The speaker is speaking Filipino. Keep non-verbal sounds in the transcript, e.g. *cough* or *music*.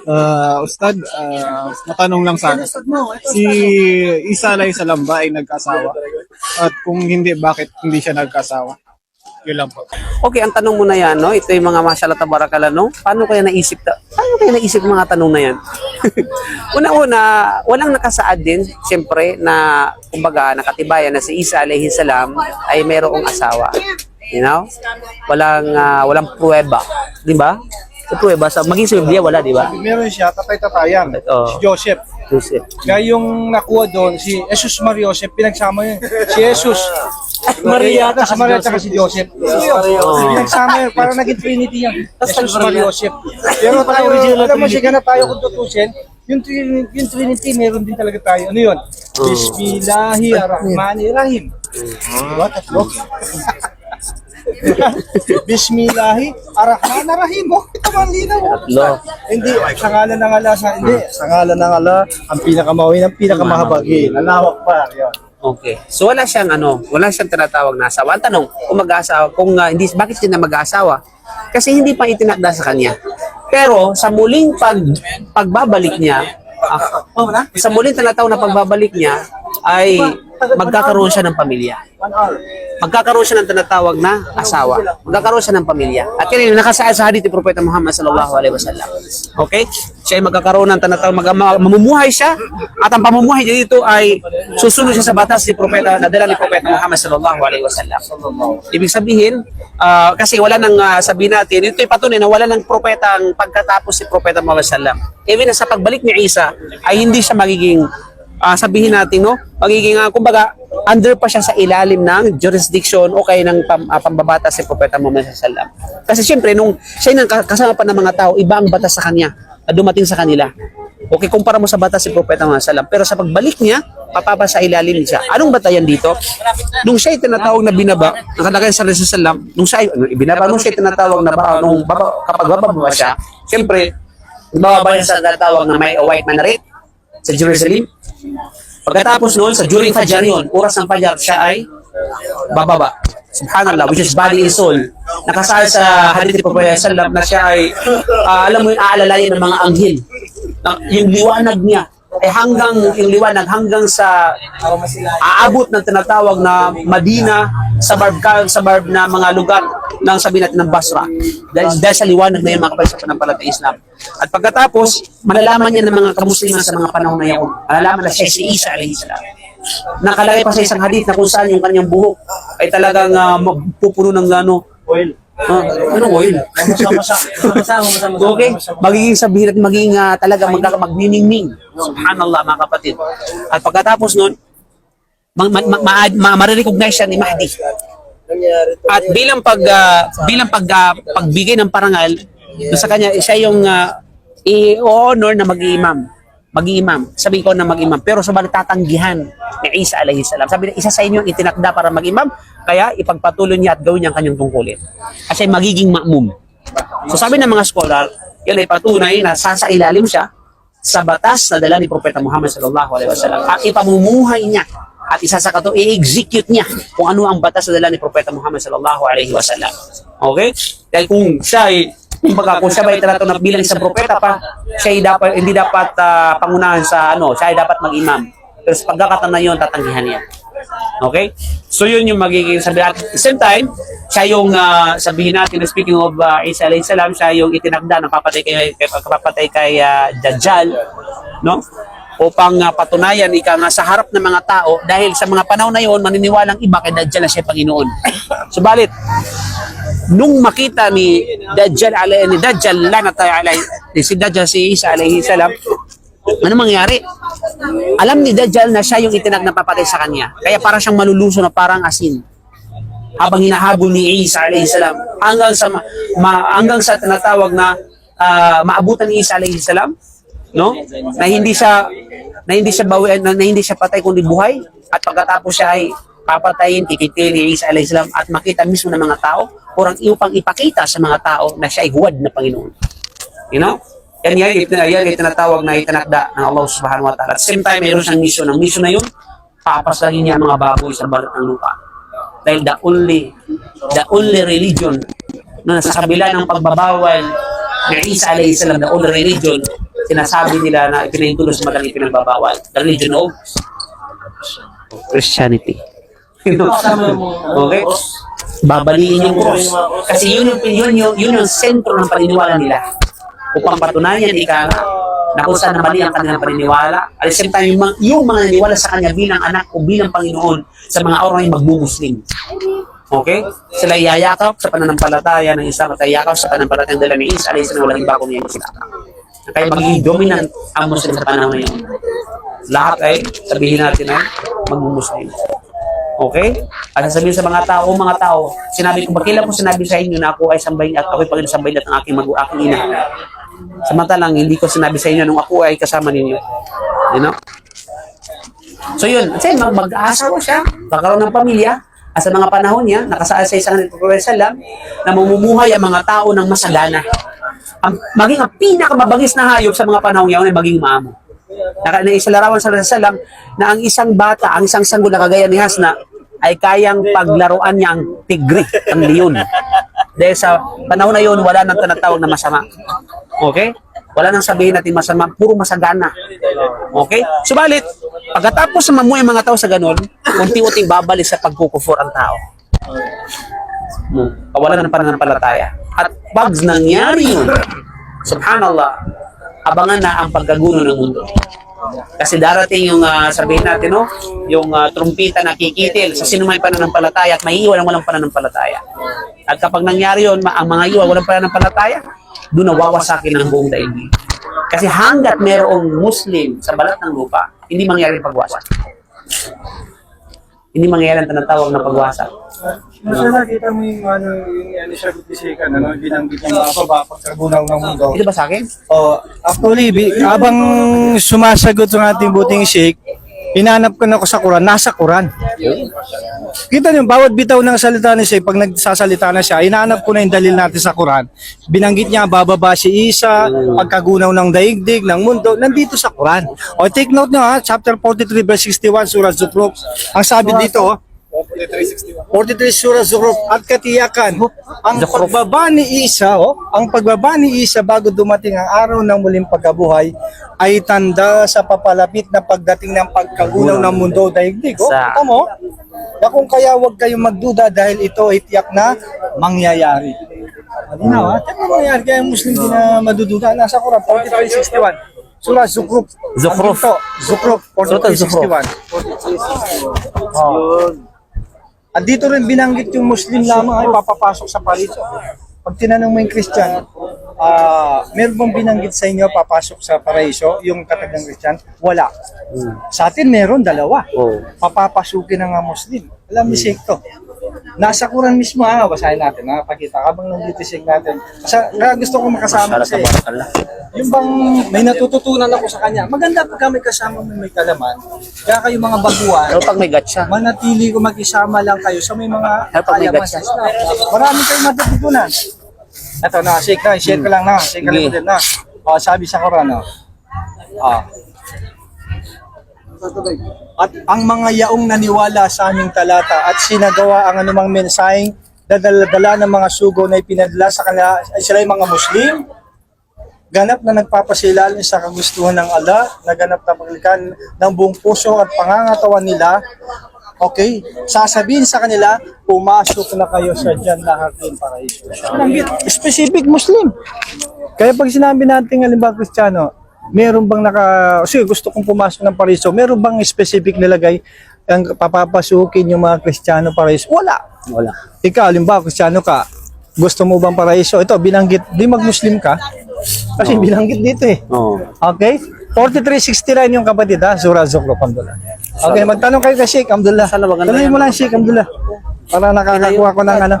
Uh, Ustad, uh, matanong lang sana. Si Isa Alay Salamba ay nagkasawa. At kung hindi, bakit hindi siya nagkasawa? Yun lang po. Okay, ang tanong mo na yan, no? Ito yung mga mashallah tabarakala, no? Paano kaya naisip, ta- paano kaya naisip mga tanong na yan? *laughs* Una-una, walang nakasaad din, siyempre, na, kumbaga, nakatibayan na si Isa alayhi salam ay mayroong asawa. You know? Walang, ah, walang pruweba. Di ba? Sa pruweba, sa, maging sa Biblia, wala, di ba? Meron siya, tatay-tatayan. Oo. Si Joseph. Joseph. Kaya yung nakuha doon, si Jesus Maria Joseph, pinagsama yun. *laughs* Si Jesus. Maria, si Maria, at si Joseph. Oo. Pinagsama yun, para naging Trinity yan. Jesus Maria. Joseph. Pero tayo, alam mo siya na tayo kung tutusin, yung, Trin- yung Trinity, meron din talaga tayo. Ano yun? Bismillahirrahmanirrahim. Diba? Tatlo. *laughs* *laughs* Bismillahi Arrahmanirrahim. Oh, ito man linaw. Tatlo. Hindi, sa ngalan ng ala, sa, hindi, sa ngalan ng ala, ang pinakamawin, ang pinakamahabagin. Alawak pa, yun. Okay. So wala siyang ano, wala siyang tinatawag na asawa. Ang tanong, kung mag-aasawa, kung ah, hindi bakit siya na mag-aasawa? Kasi hindi pa itinakda sa kanya. Pero sa muling pag pagbabalik niya, ah, oh, sa muling tinatawag na pagbabalik niya ay magkakaroon siya ng pamilya. Magkakaroon siya ng tinatawag na asawa. Magkakaroon siya ng pamilya. At yung nakasaad sa hadith ni Propeta Muhammad sallallahu alaihi wasallam. Okay? Siya ay magkakaroon ng tinatawag mag, mamumuhay siya at ang pamumuhay niya dito ay susunod siya sa batas ni Propeta na dala ni Propeta Muhammad sallallahu alaihi wasallam. Ibig sabihin, ah, kasi wala nang ah, sabihin natin, ito ay patunay na wala nang propeta ang pagkatapos si Propeta Muhammad wasallam. Even na sa pagbalik ni Isa ay hindi siya magiging ah, sabihin natin no, magiging ah, kumbaga under pa siya sa ilalim ng jurisdiction o kaya ng pam, ah, pambabatas si Propeta Muhammad wasallam. Kasi siyempre nung siya nang kasama pa ng mga tao, iba ang batas sa kanya na dumating sa kanila. Okay, kumpara mo sa batas si Propeta Muhammad wasallam, pero sa pagbalik niya, papapa sa ilalim siya. Anong batayan dito? Nung siya tinatawag na binaba, nakalagay sa Rasul sallam, nung siya ano, binaba, nung siya tinatawag na baba, nung baba, kapag bababa siya, siyempre, bababa niya sa tinatawag na may white minaret sa Jerusalem. Pagkatapos noon, sa during Fajr yun, oras ng Fajr, siya ay bababa. Subhanallah, which is body and soul. Nakasal sa hadith ni Prophet Sallam na siya ay, ah, alam mo yung aalalayan ng mga anghel. Na, yung liwanag niya, ay hanggang, yung liwanag hanggang sa aabot ng tinatawag na Madina, sa barb, sa barb na mga lugar ng sabi natin ng Basra. Dahil, dahil sa liwanag na yun, mga kapal sa panampalatay Islam. At pagkatapos, malalaman niya ng mga kamusliman sa mga panahon na yun, malalaman na siya si Isa alayhi salam. Nakalagay pa sa isang hadith na kung saan yung kanyang buhok ay talagang uh, pupuno ng gano. Oil. Uh, anong oil? okay? Magiging sabihin at magiging uh, talaga magkaka magniningning. Subhanallah mga kapatid. At pagkatapos nun, ma ma ma ma ma marirecognize siya At bilang pag ah, bilang pag ah, pagbigay ng parangal doon sa kanya, siya yung uh, i-honor na mag-imam. Mag-imam. Sabi ko na mag-imam. Pero sa tatanggihan ni Isa alayhi salam. Sabi niya, isa sa inyo ang itinakda para mag-imam, kaya ipagpatuloy niya at gawin niya ang kanyang tungkulin. Kasi magiging ma'mum. So sabi ng mga scholar, yan ay patunay na sasailalim siya sa batas na dala ni Propeta Muhammad sallallahu alaihi wasallam at ipamumuhay niya at isa sa kato i-execute niya kung ano ang batas na dala ni Propeta Muhammad sallallahu alaihi wasallam. Okay? Dahil kung siya ay kumbaga kung siya ba itinatawag na bilang isang propeta pa, siya ay dapat hindi dapat ah, pangunahan sa ano, siya ay dapat mag-imam. Pero sa pagkakataon na yun, tatanggihan niya. Okay? So yun yung magiging sabi at the same time, siya yung ah, sabihin natin speaking of uh, Isa alayhi salam, siya yung itinakda na papatay kay kay papatay kay ah, Dajjal, no? Upang ah, patunayan ika nga sa harap ng mga tao dahil sa mga panahon na yon maniniwalang iba kay Dajjal na siya Panginoon. *coughs* Subalit, nung makita ni Dajjal alay ni Dajjal lanat alay si Dajjal si Isa alayhi salam ano mangyari? Alam ni Dajjal na siya yung itinag na papatay sa kanya. Kaya para siyang maluluso na parang asin. Habang hinahabol ni Isa alayhi salam hanggang sa ma, hanggang sa tinatawag na ah, maabutan ni Isa alayhi salam no? Na hindi siya na hindi siya bawi na, na hindi siya patay kundi buhay at pagkatapos siya ay papatayin kikitil ni Isa alayhi salam at makita mismo ng mga tao kurang upang ipakita sa mga tao na siya ay huwad na Panginoon. You know? Yan yan, yan, yan yung tinatawag na itinakda ng Allah subhanahu wa ta'ala. At same time, mayroon siyang mission. Ang mission na yun, papaslagin niya ang mga baboy sa balat ng lupa. Dahil the only, the only religion na nasa kabila ng pagbabawal na Isa alayhi salam na all religion, sinasabi nila na ipinahintulot sa madaling pinagbabawal. The religion of Christianity. *laughs* okay? Babaliin yung cross. Kasi yun yung, yun, yung, yun yung sentro ng paniniwala nila. Upang patunayan, ika nga, na kung saan na mali ang kanilang paniniwala. At the same time, yung, mga- yung mga naniwala sa kanya bilang anak o bilang Panginoon sa mga araw ay magmumuslim. Okay? Sila yayakap sa pananampalataya ng isang at yayakap sa pananampalataya ng dala ni Isa alayhi salam walang bago niya sila. Kaya magiging dominant ang Muslim sa panahon na. Lahat ay sabihin natin ay magmumuslim. Okay? At sasabihin sa mga tao, mga tao, sinabi ko, bakila ko sinabi sa inyo na ako ay sambahin at ako'y pagin sambahin at ang aking mag aking ina. Samantalang hindi ko sinabi sa inyo nung ako ay kasama ninyo. You know? So yun, kasi mag mag-aasawa siya, kakaroon ng pamilya, at sa mga panahon niya, nakasaad sa isang Prophet Salam, na mamumuhay ang mga tao ng masagana. Ang, maging ang pinakamabagis na hayop sa mga panahon niya ay maging maamo. Naka, na isalarawan sa Salam na ang isang bata, ang isang sanggol na kagaya ni Hasna, ay kayang paglaruan niya ang tigre, ang leon. Dahil sa panahon na yun, wala nang tinatawag na masama. Okay? Wala nang sabihin natin masama, puro masagana. Okay? Subalit, pagkatapos na mamuhay mga tao sa ganun, unti-unting babalik sa pagkukufor ang tao. Hmm. Kawalan ng pananampalataya. At pag nangyari yun, subhanallah, abangan na ang pagkaguno ng mundo. Kasi darating yung ah, sabihin natin, no, yung ah, trumpita na kikitil sa sino may pananampalataya at may iwan ang walang pananampalataya. At kapag nangyari yun, ang mga iwan walang pananampalataya, doon nawawasakin ang buong daigdig. Kasi hanggat mayroong Muslim sa balat ng lupa, hindi mangyari ang pagwasak. Hindi mangyari ang tinatawag na pagwasak. Kasi nakita mo yung ano, yung ano siya gutisikan, ano, binanggit ng mga baba pagkagunaw ng mundo. Ito ba sa akin? Oh, actually, bi- habang sumasagot ng ating buting sheikh, hinanap ko na ako sa Quran, nasa Quran. Kita niyo, bawat bitaw ng salita ni Sheikh, pag nagsasalita na siya, hinahanap ko na yung dalil natin sa Quran. Binanggit niya, bababa si Isa, pagkagunaw ng daigdig, ng mundo, nandito sa Quran. O, take note niyo ha, chapter 43, verse 61, surah Zukhruf. Ang sabi dito, oh, 43 Surah Zukhruf at katiyakan ang pagbaba ni Isa oh, ang pagbaba ni Isa bago dumating ang araw ng muling pagkabuhay ay tanda sa papalapit na pagdating ng pagkagunaw ng mundo daigdig oh. Kita mo? Na kung kaya wag kayong magduda dahil ito ay tiyak na mangyayari. Malinaw ha? Tiyak na mangyayari kaya Muslim din na madududa nasa Quran 43:61. Surah. Zukhruf. Andito, Zukhruf Surah Zukhruf. 43:61. Oh. At dito rin binanggit yung Muslim lamang ay papapasok sa paraiso. Pag tinanong mo yung Christian, ah meron bang binanggit sa inyo papasok sa paraiso, yung katag ng Christian? Wala. Sa atin meron, dalawa. Oh. Papapasukin ng mga Muslim. Alam ni Sheikh to. Nasa Quran mismo, ha, basahin natin, ha, pakita. Habang nandito Sheikh natin. Sa, kaya gusto ko makasama kasi yung bang may natututunan ako sa kanya. Maganda pag may kasama mo may kalaman. Kaya kayo mga baguhan, Pero pag may gatsa, manatili ko mag-isama lang kayo sa may mga Ay, pag may kalaman gatsa. Marami kayong matututunan. Ito na, shake na, share ko lang na, share ko lang din na. O, sabi sa Quran, o. O. At ang mga yaong naniwala sa aming talata at sinagawa ang anumang mensaheng dadala-dala ng mga sugo na ipinadala sa kanila ay sila mga Muslim ganap na nagpapasilalim sa kagustuhan ng Allah, naganap na paglikan ng buong puso at pangangatawan nila, okay, sasabihin sa kanila, pumasok na kayo sa ng paraiso. Nabanggit, specific Muslim. Kaya pag sinabi natin, halimbawa Kristiyano, meron bang naka, sige gusto kong pumasok ng paraiso, meron bang specific nilagay ang papapasukin yung mga Kristiyano paraiso? Wala. wala. Ikaw, halimbawa, Kristiyano ka, gusto mo bang paraiso? Ito, binanggit, di mag-Muslim ka. Kasi binanggit dito eh. Oh. Okay? 4369 yung kapatid ha, Surah Zukhruf, Alhamdulillah. Okay, magtanong kayo kay Sheikh, Tuloy yan. mo lang, Sheikh, Alhamdulillah. Para nakakakuha ko ng ano.